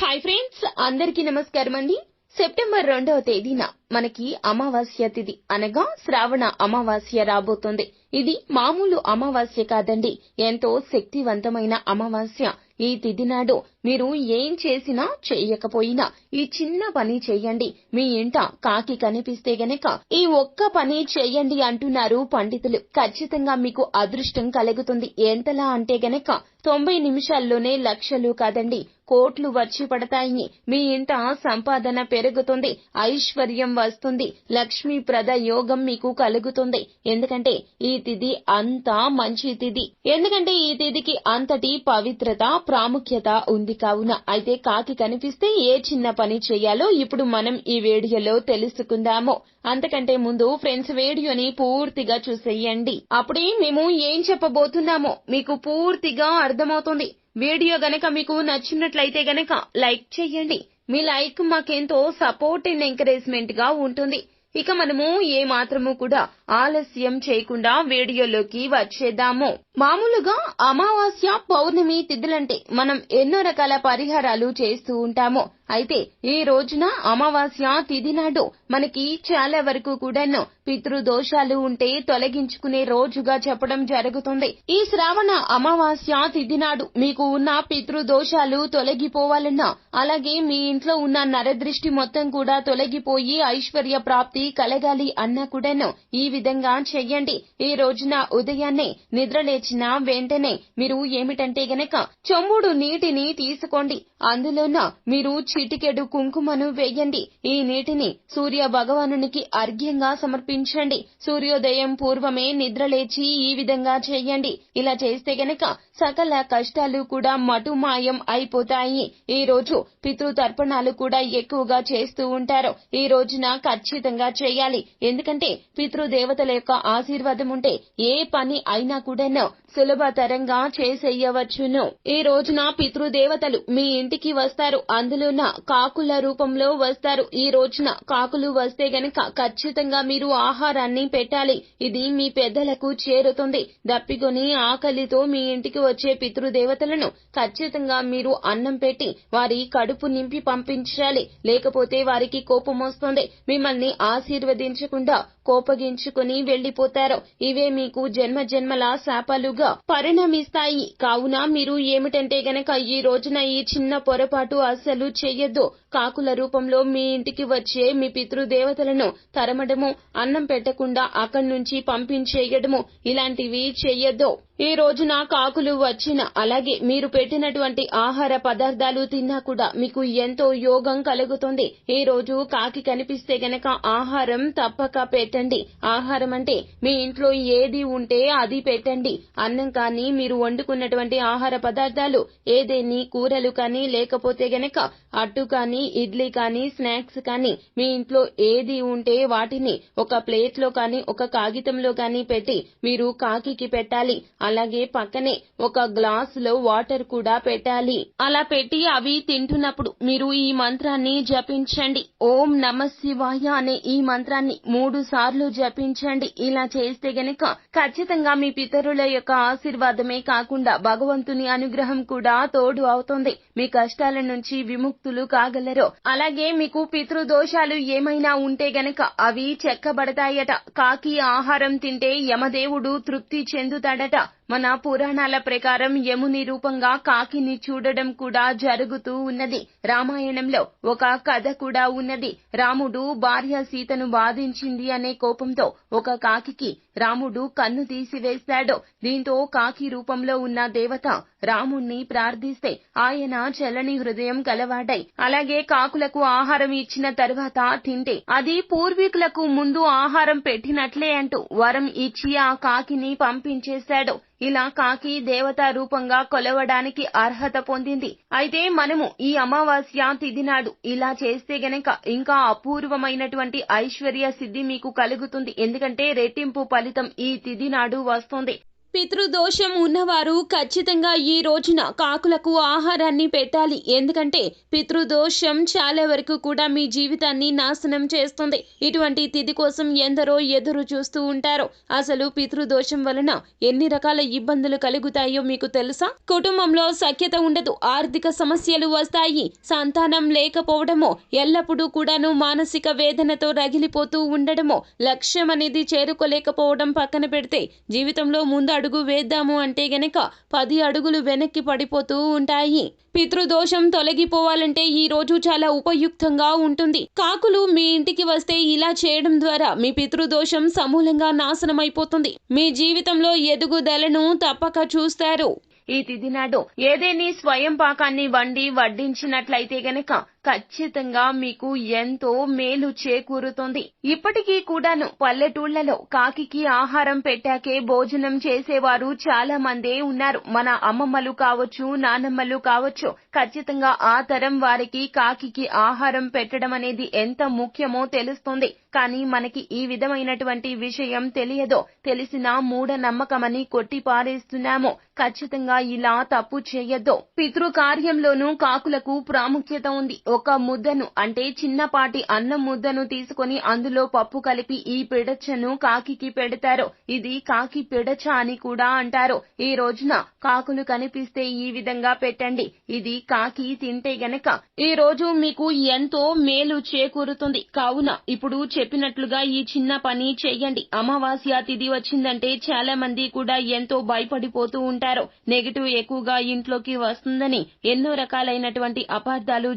Hi friends అందరికీ నమస్కారం అండి సెప్టెంబర్ రెండవ తేదీన మనకి అమావాస్య తిథి అనగా శ్రావణ అమావాస్య రాబోతోంది. ఇది మామూలు అమావాస్య కాదండి. ఎంతో శక్తివంతమైన అమావాస్య ఈ తిథి నాడు. మీరు ఏం చేసినా చేయకపోయినా ఈ చిన్న పని చేయండి. మీ ఇంట కాకి కనిపిస్తే గనక ఈ ఒక్క పని చేయండి అంటున్నారు పండితులు. ఖచ్చితంగా మీకు అదృష్టం కలుగుతుంది. ఎంతలా అంటే గనక తొంభై నిమిషాల్లోనే లక్షలు కాదండి. కోట్లు వచ్చి పడతాయి. మీ ఇంట సంపాదన పెరుగుతుంది. ఐశ్వర్యం వస్తుంది. లక్ష్మీప్రద యోగం మీకు కలుగుతుంది. ఎందుకంటే ఈ తిథి అంతా మంచి తిథి. ఎందుకంటే ఈ తిథికి అంతటి పవిత్రత ప్రాముఖ్యత ఉంది కావున. అయితే కాకి కనిపిస్తే ఏ చిన్న పని చేయాలో ఇప్పుడు మనం ఈ వీడియోలో తెలుసుకుందాము. అంతకంటే ముందు ఫ్రెండ్స్ వీడియోని పూర్తిగా చూసేయండి. అప్పుడే మేము ఏం చెప్పబోతున్నామో మీకు పూర్తిగా అర్థమవుతుంది. వీడియో గనక మీకు నచ్చినట్లయితే గనక లైక్ చేయండి. మీ లైక్ మాకెంతో సపోర్ట్ అండ్ ఎంకరేజ్మెంట్గా ఉంటుంది. ఇక మనము ఏ మాత్రము కూడా ఆలస్యం చేయకుండా వీడియోలోకి వచ్చేద్దాము. మామూలుగా అమావాస్య పౌర్ణమి తిథులంటే మనం ఎన్నో రకాల పరిహారాలు చేస్తూ ఉంటాము. అయితే ఈ రోజున అమావాస్య తిథి నాడు మనకి చాలా వరకు కూడాను పితృదోషాలు ఉంటే తొలగించుకునే రోజుగా చెప్పడం జరుగుతుంది. ఈ శ్రావణ అమావాస్య తిథి నాడు మీకు ఉన్న పితృదోషాలు తొలగిపోవాలన్నా అలాగే మీ ఇంట్లో ఉన్న నరదృష్టి మొత్తం కూడా తొలగిపోయి ఐశ్వర్య ప్రాప్తి కలగాలి అన్నా కూడాను ఈ విధంగా చెయ్యండి. ఈ రోజున ఉదయాన్నే నిద్రలేచిన వెంటనే మీరు ఏమిటంటే గనక చెంబుడు నీటిని తీసుకోండి. అందులోన మీరు చిటికెడు కుంకుమను వేయండి. ఈ నీటిని సూర్య భగవానునికి అర్ఘ్యంగా సమర్పించండి. సూర్యోదయం పూర్వమే నిద్రలేచి ఈ విధంగా చేయండి. ఇలా చేస్తే గనక సకల కష్టాలు కూడా మటుమాయం అయిపోతాయి. ఈ రోజు పితృతర్పణాలు కూడా ఎక్కువగా చేస్తూ ఉంటారు. ఈ రోజున ఖచ్చితంగా చేయాలి. ఎందుకంటే పితృదేవతల యొక్క ఆశీర్వాదం ఉంటే ఏ పని అయినా కూడాను సులభతరంగా చేసేయవచ్చును. ఈ రోజున పితృదేవతలు మీ ఇంటికి వస్తారు. అందులోన కాకుల రూపంలో వస్తారు. ఈ రోజున కాకులు వస్తే గనక ఖచ్చితంగా మీరు ఆహారాన్ని పెట్టాలి. ఇది మీ పెద్దలకు చేరుతుంది. దప్పికొని ఆకలితో మీ ఇంటికి వచ్చే పితృదేవతలను ఖచ్చితంగా మీరు అన్నం పెట్టి వారి కడుపు నింపి పంపించాలి. లేకపోతే వారికి కోపం వస్తుంది. మిమ్మల్ని ఆశీర్వదించకుండా కోపగించుకుని వెళ్ళిపోతారు ఇవే మీకు జన్మ జన్మల శాపాలుగా పరిణమిస్తాయి. కావున మీరు ఏమిటంటే గనక ఈ రోజున ఈ చిన్న పొరపాటు అస్సలు చెయ్యొద్దు. కాకుల రూపంలో మీ ఇంటికి వచ్చే మీ పితృదేవతలను తరమడము అన్నం పెట్టకుండా అక్కడి నుంచి పంపించేయడము ఇలాంటివి చెయ్యొద్దు. ఈ రోజున కాకులు వచ్చిన అలాగే మీరు పెట్టినటువంటి ఆహార పదార్థాలు తిన్నా కూడా మీకు ఎంతో యోగం కలుగుతుంది. ఈ రోజు కాకి కనిపిస్తే గనక ఆహారం తప్పక పెట్టండి. ఆహారం అంటే మీ ఇంట్లో ఏది ఉంటే అది పెట్టండి. అన్నం కానీ మీరు వండుకున్నటువంటి ఆహార పదార్థాలు ఏదేని కూరలు కానీ లేకపోతే గనక అట్టు కానీ ఇడ్లీ కానీ స్నాక్స్ కానీ మీ ఇంట్లో ఏది ఉంటే వాటిని ఒక ప్లేట్లో కానీ ఒక కాగితంలో కానీ పెట్టి మీరు కాకికి పెట్టాలి. అలాగే పక్కనే ఒక గ్లాస్లో వాటర్ కూడా పెట్టాలి. అలా పెట్టి అవి తింటున్నప్పుడు మీరు ఈ మంత్రాన్ని జపించండి. ఓం నమ శివాయ అనే ఈ మంత్రాన్ని మూడు సార్లు జపించండి. ఇలా చేస్తే గనక ఖచ్చితంగా మీ పితరుల యొక్క ఆశీర్వాదమే కాకుండా భగవంతుని అనుగ్రహం కూడా తోడు అవుతుంది. మీ కష్టాల నుంచి విముక్తులు కాగలరు. అలాగే మీకు పితృదోషాలు ఏమైనా ఉంటే గనక అవి చెక్కబడతాయట. కాకి ఆహారం తింటే యమదేవుడు తృప్తి చెందుతాడట. మన పురాణాల ప్రకారం యముని రూపంగా కాకిని చూడడం కూడా జరుగుతూ ఉన్నది. రామాయణంలో ఒక కథ కూడా ఉన్నది. రాముడు భార్య సీతను బాధించింది అనే కోపంతో ఒక కాకికి రాముడు కన్ను తీసివేశాడు. దీంతో కాకి రూపంలో ఉన్న దేవత రాముణ్ణి ప్రార్థిస్తే ఆయన చల్లని హృదయం కలవాడై అలాగే కాకులకు ఆహారం ఇచ్చిన తర్వాత తింటే అది పూర్వీకులకు ముందు ఆహారం పెట్టినట్లే అంటూ వరం ఇచ్చి ఆ కాకిని పంపించేశాడు. ఇలా కాకి దేవతా రూపంగా కొలవడానికి అర్హత పొందింది. అయితే మనము ఈ అమావాస్య తిథి నాడు ఇలా చేస్తే గనక ఇంకా అపూర్వమైనటువంటి ఐశ్వర్య సిద్ధి మీకు కలుగుతుంది. ఎందుకంటే రెట్టింపు ఫలితం ఈ తిథి నాడు వస్తుంది. పితృదోషం ఉన్నవారు ఖచ్చితంగా ఈ రోజున కాకులకు ఆహారాన్ని పెట్టాలి. ఎందుకంటే పితృదోషం చాలా వరకు కూడా మీ జీవితాన్ని నాశనం చేస్తుంది. ఇటువంటి తిథి కోసం ఎందరో ఎదురు చూస్తూ ఉంటారు. అసలు పితృదోషం వలన ఎన్ని రకాల ఇబ్బందులు కలుగుతాయో మీకు తెలుసా? కుటుంబంలో సఖ్యత ఉండదు ఆర్థిక సమస్యలు వస్తాయి. సంతానం లేకపోవడమో ఎల్లప్పుడూ కూడాను మానసిక వేదనతో రగిలిపోతూ ఉండడమో లక్ష్యం అనేది చేరుకోలేకపోవడం పక్కన పెడితే జీవితంలో ముందు అడుగు వేద్దాము అంటే గనక పది అడుగులు వెనక్కి పడిపోతూ ఉంటాయి. పితృదోషం తొలగిపోవాలంటే ఈ రోజు చాలా ఉపయుక్తంగా ఉంటుంది. కాకులు మీ ఇంటికి వస్తే ఇలా చేయడం ద్వారా మీ పితృదోషం సమూలంగా నాశనమైపోతుంది. మీ జీవితంలో ఎదుగుదలను తప్పక చూస్తారు. ఈ తిథి నాడు ఏదేని స్వయం పాకాన్ని వండి వడ్డించినట్లయితే గనక ఖచ్చితంగా మీకు ఎంతో మేలు చేకూరుతుంది. ఇప్పటికీ కూడాను పల్లెటూళ్ళలో కాకికి ఆహారం పెట్టాకే భోజనం చేసేవారు చాలా మందే ఉన్నారు. మన అమ్మమ్మలు కావచ్చు నానమ్మలు కావచ్చు ఖచ్చితంగా ఆ తరం వారికి కాకికి ఆహారం పెట్టడం అనేది ఎంత ముఖ్యమో తెలుస్తుంది. కానీ మనకి ఈ విధమైనటువంటి విషయం తెలియదో తెలిసిన మూఢ నమ్మకమని కొట్టి పారేస్తున్నాము ఖచ్చితంగా ఇలా తప్పు చేయొద్దు. పితృ కార్యంలోనూ కాకులకు ప్రాముఖ్యత ఉంది. ఒక ముద్దను అంటే చిన్నపాటి అన్నం ముద్దను తీసుకొని అందులో పప్పు కలిపి ఈ పిడచను కాకికి పెడతారు. ఇది కాకి పిడచ అని కూడా అంటారు. ఈ రోజున కాకులు కనిపిస్తే ఈ విధంగా పెట్టండి. ఇది కాకి తింటే గనక ఈ రోజు మీకు ఎంతో మేలు చేకూరుతుంది. కావున ఇప్పుడు చెప్పినట్లుగా ఈ చిన్న పని చేయండి. అమావాస్య తిథి వచ్చిందంటే చాలా మంది కూడా ఎంతో భయపడిపోతూ ఉంటారు. నెగిటివ్ ఎక్కువగా ఇంట్లోకి వస్తుందని ఎన్నో రకాలైనటువంటి అపార్థాలు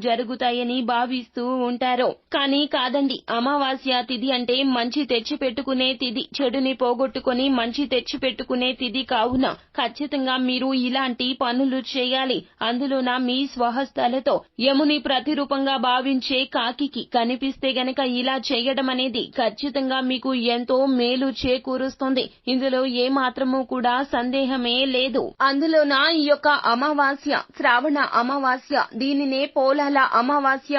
జరుగుతాయని భావిస్తూ ఉంటారు. కానీ కాదండి అమావాస్య తిథి అంటే మంచి తెచ్చి పెట్టుకునే తిథి చెడుని పోగొట్టుకుని మంచి తెచ్చి పెట్టుకునే తిథి కావున ఖచ్చితంగా మీరు ఇలాంటి పనులు చేయాలి. అందులోన మీ స్వహస్తాలతో యముని ప్రతిరూపంగా భావించే కాకికి కనిపిస్తే గనక ఇలా చేయడం అనేది ఖచ్చితంగా మీకు ఎంతో మేలు చేకూరుస్తుంది. ఇందులో ఏ మాత్రము కూడా సందేహమే లేదు. అందులోన ఈ యొక్క అమావాస్య శ్రావణ అమావాస్య దీనినే పోలాల అమావాస్య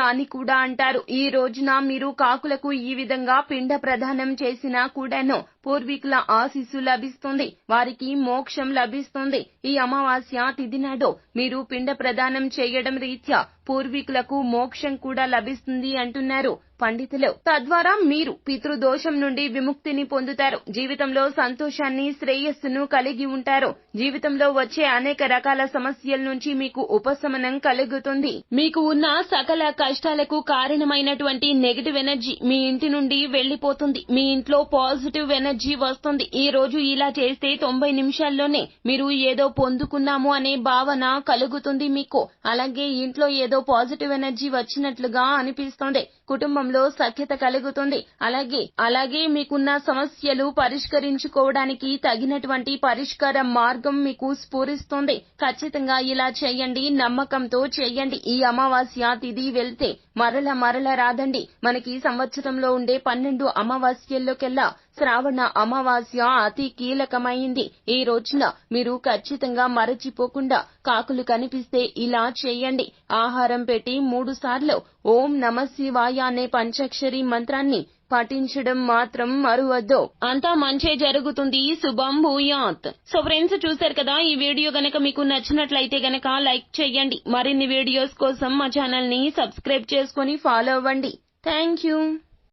అని కూడా అంటారు. ఈ రోజున మీరు కాకులకు ఈ విధంగా పిండ ప్రదానం చేసినా కూడాను పూర్వీకుల ఆశీస్సు లభిస్తుంది వారికి మోక్షం లభిస్తుంది. ఈ అమావాస్య తిథి నాడు మీరు పిండ ప్రదానం చేయడం రీత్యా పూర్వీకులకు మోక్షం కూడా లభిస్తుంది అంటున్నారు పండితులు. తద్వారా మీరు పితృదోషం నుండి విముక్తిని పొందుతారు. జీవితంలో సంతోషాన్ని శ్రేయస్సును కలిగి ఉంటారు. జీవితంలో వచ్చే అనేక రకాల సమస్యల నుంచి మీకు ఉపశమనం కలుగుతుంది. మీకు ఉన్న సకల కష్టాలకు కారణమైనటువంటి నెగిటివ్ ఎనర్జీ మీ ఇంటి నుండి వెళ్ళిపోతుంది మీ ఇంట్లో పాజిటివ్ ఎనర్జీ వస్తుంది. ఈ రోజు ఇలా చేస్తే తొంభై నిమిషాల్లోనే మీరు ఏదో పొందుకున్నాము అనే భావన కలుగుతుంది మీకు. అలాగే ఇంట్లో ఏదో పాజిటివ్ ఎనర్జీ వచ్చినట్లుగా అనిపిస్తుంది. కుటుంబంలో సఖ్యత కలుగుతుంది. అలాగే అలాగే మీకున్న సమస్యలు పరిష్కరించుకోవడానికి తగినటువంటి పరిష్కార మార్గం మీకు స్ఫూరిస్తుంది. ఖచ్చితంగా ఇలా చేయండి నమ్మకంతో చేయండి. ఈ అమావాస్య తిది వెళ్తే మరల మరల రాదండి. మనకి సంవత్సరంలో ఉండే పన్నెండు అమావాస్యల్లోకెల్లా శ్రావణ అమావాస్య అతి కీలకమైంది. ఈ రోజున మీరు ఖచ్చితంగా మరచిపోకుండా కాకులు కనిపిస్తే ఇలా చేయండి. ఆహారం పెట్టి మూడు సార్లు ఓం నమ శివాయ అనే పంచాక్షరి మంత్రాన్ని పఠించడం మాత్రం మరువద్దు. అంతా మంచే జరుగుతుంది. శుభం భూయాత్. సో ఫ్రెండ్స్ చూశారు కదా ఈ వీడియో గనక మీకు నచ్చినట్లయితే గనక లైక్ చేయండి. మరిన్ని వీడియోస్ కోసం మా ఛానల్ని సబ్స్క్రైబ్ చేసుకుని ఫాలో అవ్వండి. Thank you.